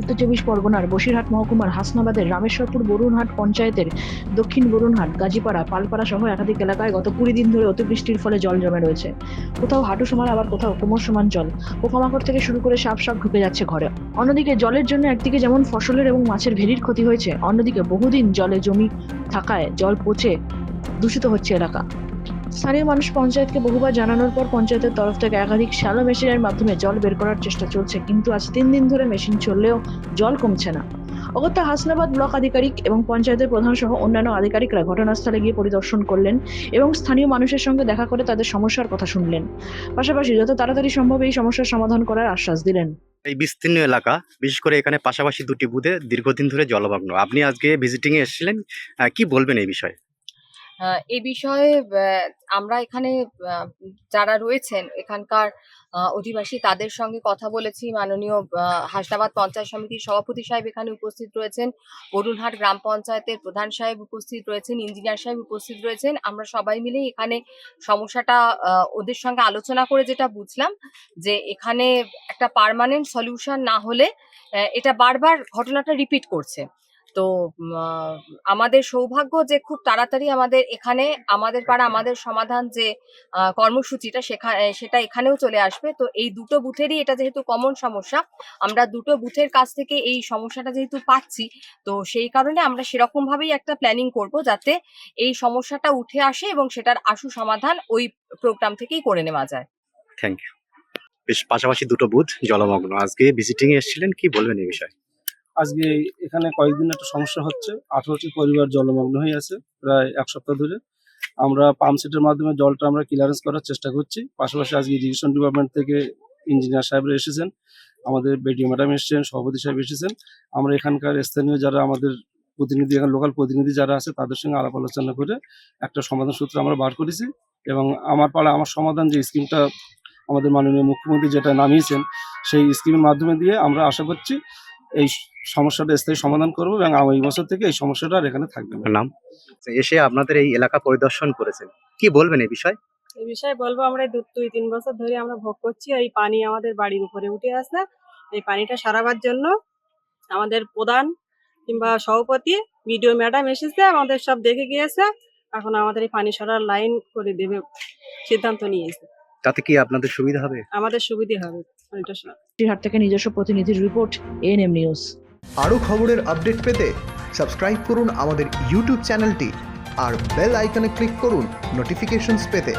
উত্তর চব্বিশ পরগনার বসিরহাট মহকুমার হাসনাবাদের রামেশ্বরপুর বরুণহাট পঞ্চায়েতের দক্ষিণ বরুণহাট, গাজীপাড়া, পালপাড়া সহ একাধিক এলাকায় গত কুড়ি দিন ধরে অতিবৃষ্টির ফলে জল জমে রয়েছে। কোথাও হাঁটু সমান আবার কোথাও কোমর সমান জল। পোকামাকড় থেকে শুরু করে সাপ সাপ ঢুকে যাচ্ছে ঘরে। অন্যদিকে জলের জন্য একদিকে যেমন ফসলের এবং মাছের ভেরির ক্ষতি হয়েছে, অন্যদিকে বহুদিন জলে জমি থাকায় জল পচে দূষিত হচ্ছে এলাকা। স্থানীয় মানুষ পঞ্চায়েতকে বহুবার জানানোর পর পঞ্চায়েতের তরফ থেকে একাধিক শ্যালো মেশিনের মাধ্যমে জল বের করার চেষ্টা চলছে, কিন্তু আজ তিন দিন ধরে মেশিন চললেও জল কমছে না। অগত্যা হাসনাবাদ ব্লক আধিকারিক এবং পঞ্চায়েতের প্রধান সহ অন্যান্য আধিকারিকরা ঘটনাস্থলে গিয়ে পরিদর্শন করলেন এবং স্থানীয় মানুষের সঙ্গে দেখা করে তাদের সমস্যার কথা শুনলেন। পাশাপাশি যত তাড়াতাড়ি সম্ভব এই সমস্যার সমাধান করার আশ্বাস দিলেন। এই বিস্তীর্ণ এলাকা, বিশেষ করে এখানে পাশাপাশি দুটি বুথে দীর্ঘদিন ধরে জলমগ্ন। আপনি আজকে ভিজিটিং এ এসেছিলেন কি বলবেন এই বিষয়ে? এ বিষয়ে আমরা এখানে যারা রয়েছেন, এখানকার অধিবাসী, তাদের সঙ্গে কথা বলেছি। মাননীয় হাসনাবাদ পঞ্চায়েত সমিতির সভাপতি সাহেব এখানে উপস্থিত রয়েছেন। বরুণহাট গ্রাম পঞ্চায়েতের প্রধান সাহেব উপস্থিত রয়েছেন। ইঞ্জিনিয়ার সাহেব উপস্থিত রয়েছেন। আমরা সবাই মিলে এখানে সমস্যাটা ওদের সঙ্গে আলোচনা করে যেটা বুঝলাম, যে এখানে একটা পার্মানেন্ট সলিউশন না হলে এটা বারবার ঘটনাটা রিপিট করছে। তো আমাদের সৌভাগ্য যে খুব তাড়াতাড়ি আমাদের এখানে আমাদের পাড়া আমাদের সমাধান যে কর্মসূচিটা সেখানে সেটা এখানেও চলে আসবে। তো এই দুটো বুথেরই এটা যেহেতু কমন সমস্যা আমরা দুটো বুথের কাছ থেকে এই সমস্যাটা যেহেতু পাচ্ছি তো সেই কারণে আমরা সেরকম ভাবেই একটা প্ল্যানিং করব যাতে এই সমস্যাটা উঠে আসে এবং সেটার আশু সমাধান ওই প্রোগ্রাম থেকেই করে নেওয়া যায়। থ্যাংক ইউ বেশ পাশাপাশি দুটো বুথ জলমগ্ন। আজকে ভিজিটিং এসেছিলেন কি বলবেন এই বিষয়ে? আজকে এখানে কয়েকদিন একটা সমস্যা হচ্ছে। আঠারোটি পরিবার জলমগ্ন হয়ে আছে প্রায় এক সপ্তাহ ধরে। আমরা পাম্প সেটের মাধ্যমে জলটা আমরা ক্লিয়ারেন্স করার চেষ্টা করছি। পাশাপাশি আজকে ইরিগেশন ডিপার্টমেন্ট থেকে ইঞ্জিনিয়ার সাহেবরা এসেছেন। আমাদের বেডিও ম্যাডাম এসেছেন, সভাপতি সাহেব এসেছেন। আমরা এখানকার স্থানীয় যারা আমাদের প্রতিনিধি এখানে লোকাল প্রতিনিধি যারা আছে, তাদের সঙ্গে আলাপ আলোচনা করে একটা সমাধান সূত্র আমরা বার করেছি। এবং আমার পাড়া আমার সমাধান যে স্কিমটা আমাদের মাননীয় মুখ্যমন্ত্রী যেটা নামিয়েছেন, সেই স্কিমের মাধ্যমে দিয়ে আমরা আশা করছি এই সমস্যাটা স্থায়ী সমাধান করব এবং আগামী বছর থেকে এই সমস্যাটা আর এখানে থাকবে না। নাম? এসে আপনাদের এই এলাকা পরিদর্শন করেছেন। কি বলবেন এই বিষয়ে? এই বিষয়ে বলব আমরা এই দু দুই তিন বছর ধরে আমরা ভোগ করছি। এই পানি আমাদের বাড়ির উপরে উঠে আসে এই পানিটা সারাবার জন্য আমাদের প্রধান কিংবা সভাপতি বিডিও ম্যাডাম এসেছে আমাদের সব দেখে গিয়েছে। এখন আমাদের এই পানি সরার লাইন করে দেবে সিদ্ধান্ত নিয়েছে। তাতে কি আপনাদের সুবিধা হবে? আমাদের সুবিধা হবে। শ্রীহাট থেকে নিজস্ব প্রতিনিধির রিপোর্ট এএনএম নিউজ আরও খবরের আপডেট পেতে সাবস্ক্রাইব করুন আমাদের ইউটিউব চ্যানেলটি আর বেল আইকনে ক্লিক করুন নোটিফিকেশনস পেতে।